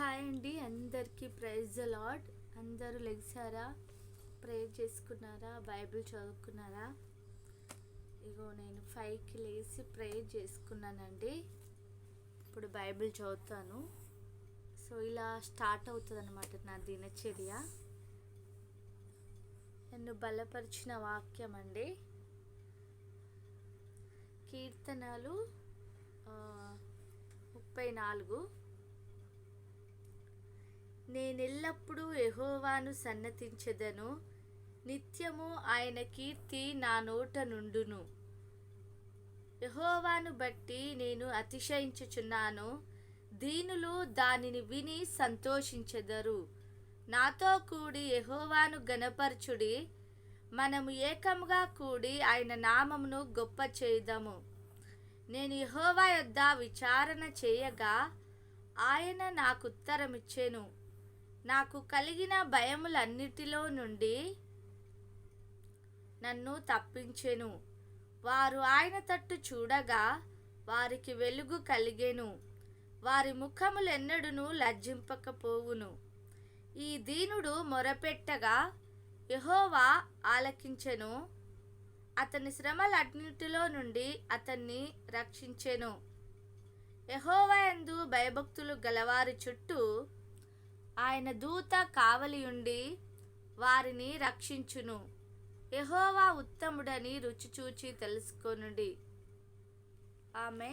Hi అండి అందరికీ praise lord అందరూ లెగ్సారా? ప్రేయర్ చేసుకున్నారా? బైబిల్ చదువుకున్నారా? ఇగో నేను ఫైవ్కి లేచి ప్రేయర్ చేసుకున్నానండి. ఇప్పుడు బైబిల్ చదువుతాను. సో ఇలా స్టార్ట్ అవుతుంది అనమాట నా దినచర్య. నన్ను బలపరిచిన వాక్యం అండి. కీర్తనలు ముప్పై నాలుగు. నేనెల్లప్పుడూ ఎహోవాను సన్నతించెదను. నిత్యము ఆయన కీర్తి నా నోట నుండును. యహోవాను బట్టి నేను అతిశయించుచున్నాను. దీనులు దానిని విని సంతోషించెదరు. నాతో కూడి యహోవాను గణపరచుడి మనము ఏకముగా కూడి ఆయన నామమును గొప్ప చేయదము. నేను యహోవా యొద్ద విచారణ చేయగా ఆయన నాకు ఉత్తరమిచ్చెను నాకు కలిగిన భయములన్నిటిలో నుండి నన్ను తప్పించెను. వారు ఆయన తట్టు చూడగా వారికి వెలుగు కలిగెను. వారి ముఖములెన్నడును లజ్జింపకపోవును. ఈ దీనుడు మొరపెట్టగా యహోవా ఆలకించెను. అతని శ్రమలన్నిటిలో నుండి అతన్ని రక్షించెను. యహోవా యందు భయభక్తులు గలవారి చుట్టూ ఆయన దూత కావలియుండి వారిని రక్షించును. యహోవా ఉత్తముడని రుచి చూచి తెలుసుకొనుడి. ఆమె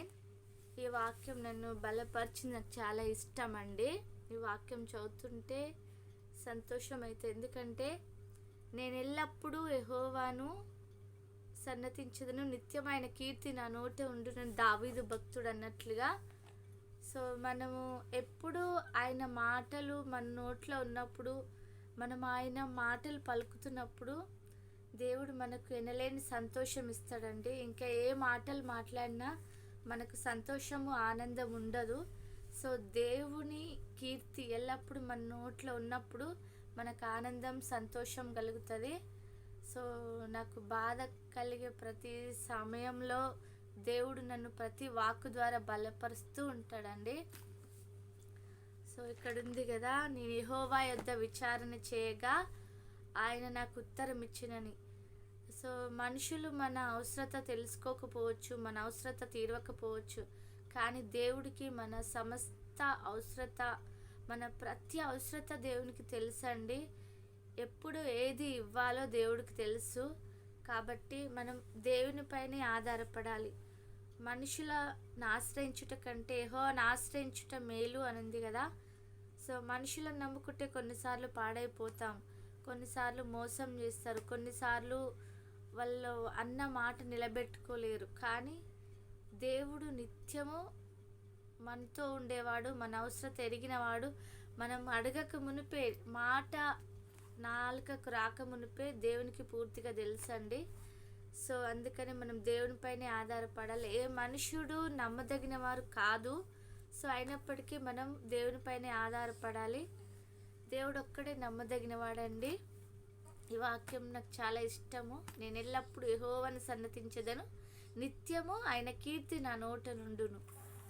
ఈ వాక్యం నన్ను బలపరిచి నాకు చాలా ఇష్టం అండి ఈ వాక్యం చదువుతుంటే సంతోషం అయితే ఎందుకంటే నేను ఎల్లప్పుడూ యెహోవాను సన్నతించదను నిత్యమైన కీర్తి నా నోట ఉండునని దావీదు భక్తుడు అన్నట్లుగా సో మనము ఎప్పుడు ఆయన మాటలు మన నోట్లో ఉన్నప్పుడు మనం ఆయన మాటలు పలుకుతున్నప్పుడు దేవుడు మనకు ఎనలేని సంతోషం ఇస్తాడండి. ఇంకా ఏ మాటలు మాట్లాడినా మనకు సంతోషము ఆనందం ఉండదు. సో దేవుని కీర్తి ఎల్లప్పుడూ మన నోట్లో ఉన్నప్పుడు మనకు ఆనందం సంతోషం కలుగుతుంది. సో నాకు బాధ కలిగే ప్రతి సమయంలో దేవుడు నన్ను ప్రతి వాక్కు ద్వారా బలపరుస్తూ ఉంటాడండి. సో ఇక్కడ ఉంది కదా నేను ఇహోవా యొద్ద విచారణ చేయగా ఆయన నాకు ఉత్తరం ఇచ్చినని. సో మనుషులు మన అవసరత తెలుసుకోకపోవచ్చు మన అవసరత తీరవకపోవచ్చు కానీ దేవుడికి మన సమస్త అవసరత మన ప్రతి అవసరత దేవునికి తెలుసండి. ఎప్పుడు ఏది ఇవ్వాలో దేవుడికి తెలుసు కాబట్టి మనం దేవునిపైనే ఆధారపడాలి. మనుషుల ఆశ్రయించుట కంటే యెహోవాను ఆశ్రయించుట మేలు అనింది కదా. సో మనుషులను నమ్ముకుంటే కొన్నిసార్లు పాడైపోతాం. కొన్నిసార్లు మోసం చేస్తారు. కొన్నిసార్లు వాళ్ళు అన్న మాట నిలబెట్టుకోలేరు. కానీ దేవుడు నిత్యము మనతో ఉండేవాడు మన అవసరత ఎరిగినవాడు. మనం అడగక మునిపే మాట నాలుకకు రాక మునిపే దేవునికి పూర్తిగా తెలుసండి. సో అందుకని మనం దేవునిపైనే ఆధారపడాలి. ఏ మనుషుడు నమ్మదగిన వారు కాదు. సో అయినప్పటికీ మనం దేవునిపైనే ఆధారపడాలి. దేవుడు ఒక్కడే నమ్మదగినవాడండి. ఈ వాక్యం నాకు చాలా ఇష్టము. నేను ఎల్లప్పుడూ యెహోవాను సన్నతించదను. నిత్యము ఆయన కీర్తి నా నోట నుండును.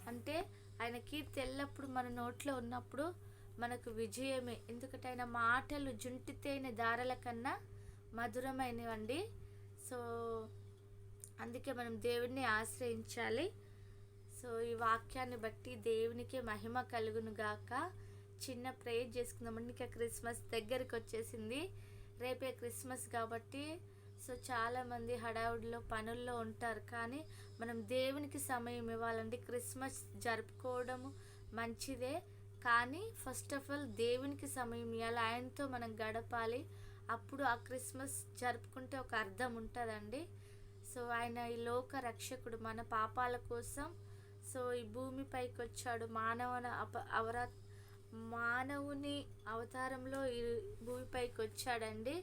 అంటే ఆయన కీర్తి ఎల్లప్పుడూ మన నోట్లో ఉన్నప్పుడు మనకు విజయమే. ఎందుకంటే ఆయన మాటలు జుంటితేనే దారల కన్నా మధురమైనవండి. సో అందుకే మనం దేవుడిని ఆశ్రయించాలి. సో ఈ వాక్యాన్ని బట్టి దేవునికి మహిమ కలుగును గాక. చిన్న ప్రేయర్ చేసుకుందామండి ఇంకా క్రిస్మస్ దగ్గరికి వచ్చేసింది. రేపే క్రిస్మస్ కాబట్టి సో చాలామంది హడావుడిలో పనుల్లో ఉంటారు. కానీ మనం దేవునికి సమయం ఇవ్వాలండి క్రిస్మస్ జరుపుకోవడము మంచిదే. కానీ ఫస్ట్ ఆఫ్ ఆల్ దేవునికి సమయం ఇవ్వాలి. ఆయనతో మనం గడపాలి. అప్పుడు ఆ క్రిస్మస్ జరుపుకుంటే ఒక అర్థం ఉంటుందండి. సో ఆయన ఈ లోక రక్షకుడు మన పాపాల కోసం. సో ఈ భూమిపైకి వచ్చాడు మానవ అప అవరా మానవుని అవతారంలో ఈ భూమిపైకి వచ్చాడండి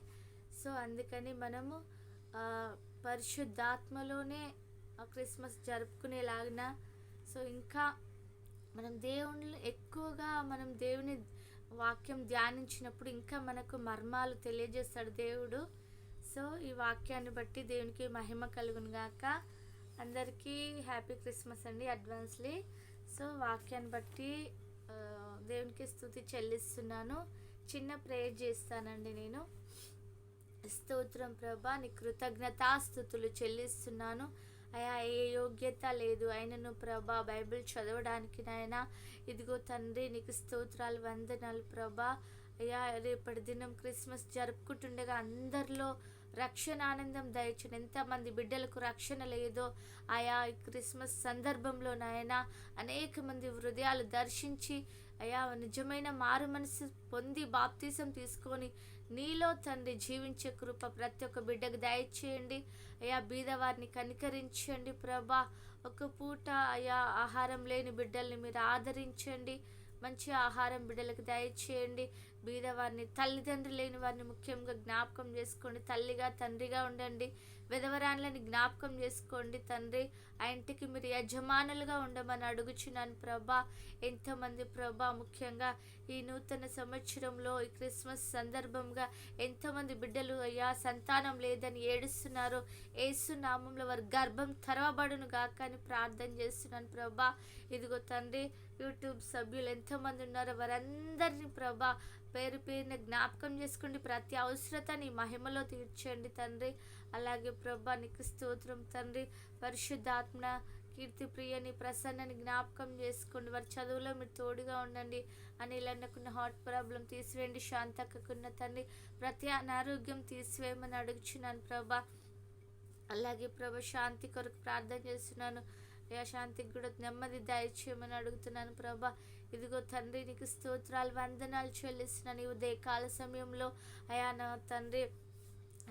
సో అందుకని మనము పరిశుద్ధాత్మలోనే ఆ క్రిస్మస్ జరుపుకునేలాగిన. సో ఇంకా మనం దేవుని ఎక్కువగా మనం దేవుని వాక్యం ధ్యానించినప్పుడు ఇంకా మనకు మర్మాలు తెలియజేస్తాడు దేవుడు. సో ఈ వాక్యాన్ని బట్టి దేవునికి మహిమ కలుగును గాక. అందరికీ హ్యాపీ క్రిస్మస్ అండి అడ్వాన్స్లీ. సో వాక్యాన్ని బట్టి దేవునికి స్థుతి చెల్లిస్తున్నాను. చిన్న ప్రేయర్ చేస్తానండి నేను. స్తోత్రం ప్రభా నీ కృతజ్ఞతాస్థుతులు చెల్లిస్తున్నాను. అయా ఏ యోగ్యత లేదు. అయినను ప్రభా బైబిల్ చదవడానికి నాయన ఇదిగో తండ్రి నీకు స్తోత్రాలు వందనాలు ప్రభా. అయ్యా రేపటి దినం క్రిస్మస్ జరుపుకుంటుండగా అందరిలో రక్షణ ఆనందం దయచండి ఎంతమంది బిడ్డలకు రక్షణ లేదో ఆయా క్రిస్మస్ సందర్భంలో నాయన అనేక మంది హృదయాలు దర్శించి అయా నిజమైన మారు మనసు పొంది బాప్తీసం తీసుకొని నీలో తండ్రి జీవించే కృప ప్రతి ఒక్క బిడ్డకు దయచేయండి. అయా బీదవారిని కనికరించండి ప్రభా. ఒక పూట అయా ఆహారం లేని బిడ్డల్ని మీరు ఆదరించండి. మంచి ఆహారం బిడ్డలకు దయచేయండి. బీదవారిని తల్లిదండ్రులు లేని వారిని ముఖ్యంగా జ్ఞాపకం చేసుకోండి. తల్లిగా తండ్రిగా ఉండండి. విధవరాన్లని జ్ఞాపకం చేసుకోండి తండ్రి. ఆ ఇంటికి మీరు యజమానులుగా ఉండమని అడుగుచున్నాను ప్రభా. ఎంతమంది ప్రభా ముఖ్యంగా ఈ నూతన సంవత్సరంలో ఈ క్రిస్మస్ సందర్భంగా ఎంతమంది బిడ్డలు అయ్యా సంతానం లేదని ఏడుస్తున్నారు. ఏసునామంలో వారి గర్భం తెరవబడును గాక అని ప్రార్థన చేస్తున్నాను ప్రభా. ఇదిగో తండ్రి యూట్యూబ్ సభ్యులు ఎంతమంది ఉన్నారో వారందరినీ ప్రభా పేరు పేరున జ్ఞాపకం చేసుకోండి. ప్రతి అవసరతని మహిమలో తీర్చండి తండ్రి. అలాగే ప్రభా నీకు స్తోత్రం తండ్రి. పరిశుద్ధాత్మ కీర్తి ప్రియని ప్రసన్నని జ్ఞాపకం చేసుకోండి. వారి చదువులో మీరు తోడుగా ఉండండి. అని ఇలాన్నకున్న హార్ట్ ప్రాబ్లం తీసివేయండి. శాంతక్కకున్న తండ్రి ప్రతి అనారోగ్యం తీసివేయమని అడుగుచున్నాను ప్రభా. అలాగే ప్రభా శాంతి కొరకు ప్రార్థన చేస్తున్నాను. యా శాంతికి కూడా నెమ్మది దయచేయమని అడుగుతున్నాను ప్రభా. ఇదిగో తండ్రి నీకు స్తోత్రాలు వందనాలు చెల్లిస్తున్నాను ఈ ఉదయకాల సమయంలో. అయా నా తండ్రి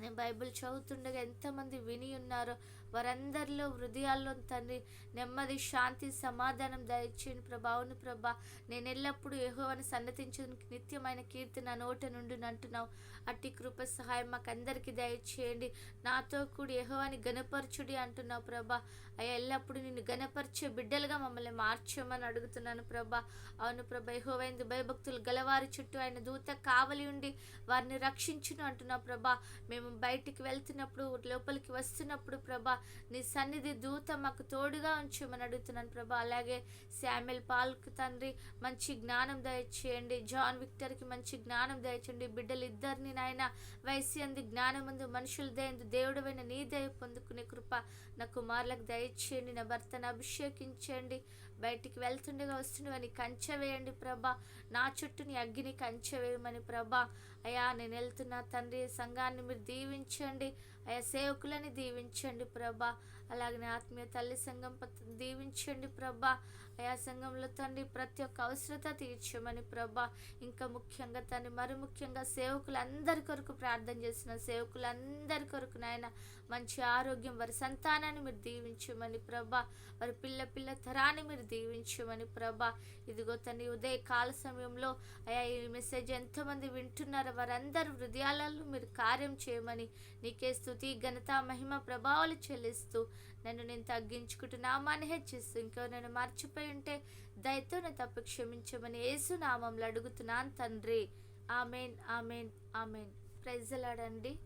నేను బైబిల్ చదువుతుండగా ఎంతమంది విని ఉన్నారో వారందరిలో హృదయాల్లో తండ్రి నెమ్మది శాంతి సమాధానం దయచేయండి ప్రభా. అవును ప్రభా నేను ఎల్లప్పుడూ యహోవని సన్నతించడానికి నిత్యమైన కీర్తి నా నోట నుండి అంటున్నావు. అట్టి కృప సహాయం మాకందరికీ దయచేయండి. నాతో కూడి యహోవాని గణపరచుడి అంటున్నావు ప్రభా. అయ్యా ఎల్లప్పుడూ నిన్ను గణపరిచే బిడ్డలుగా మమ్మల్ని మార్చమని అడుగుతున్నాను ప్రభా. అవును ప్రభా యెహోవైందు భయభక్తులు గలవారి చుట్టూ ఆయన దూత కావలి ఉండి వారిని రక్షించును అంటున్నావు ప్రభా. మేము బయటికి వెళ్తున్నప్పుడు లోపలికి వస్తున్నప్పుడు ప్రభా నీ సన్నిధి దూత మాకు తోడుగా ఉంచమని అడుగుతున్నాను ప్రభా. అలాగే శామ్యుల్ పాల్కు తండ్రి మంచి జ్ఞానం దయచేయండి. జాన్ విక్టర్కి మంచి జ్ఞానం దయచేయండి. బిడ్డలు ఇద్దరిని నాయన వయసు అంది జ్ఞానముందు మనుషుల దయందు దేవుడమైన నీ దయ పొందుకునే కృప నా కుమారులకు దయచేయండి. నా భర్తను అభిషేకించండి. బయటికి వెళ్తుండగా వస్తుండగా కంచె వేయండి ప్రభా. నా చుట్టూ నీ అగ్గిని కంచె వేయమని ప్రభా. అయ్యా నేను వెళ్తున్న తండ్రి సంఘాన్ని మీరు దీవించండి. అయా సేవకులని దీవించండి ప్రభా. అలాగే నా ఆత్మీయ తల్లి సంఘం దీవించండి ప్రభా. అయా సంఘంలో తండ్రి ప్రతి ఒక్క అవసరత తీర్చమని ప్రభా. ఇంకా ముఖ్యంగా తండ్రి మరి ముఖ్యంగా సేవకులందరి కొరకు ప్రార్థన చేసిన సేవకులందరి కొరకు నాయన మంచి ఆరోగ్యం వారి సంతానాన్ని మీరు దీవించమని ప్రభా. వారి పిల్ల పిల్ల తరాన్ని మీరు దీవించమని ప్రభా. ఇదిగో తండ్రి ఉదయ కాల సమయంలో అయా ఈ మెసేజ్ ఎంతోమంది వింటున్నారో వారందరి హృదయాలలో మీరు కార్యం చేయమని నీకే స్థుతి ఘనత మహిమ ప్రభావాలు చెల్లిస్తూ నన్ను నేను తగ్గించుకుంటూ నామాన్ని హెచ్చిస్తూ ఇంకో నేను మర్చిపోయి ఉంటే దయతో తప్పి తప్పు క్షమించమని యేసు నామంలో అడుగుతున్నాను తండ్రి. Amen amen amen. ప్రైజ్లాడండి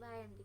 బాయ్ అండి.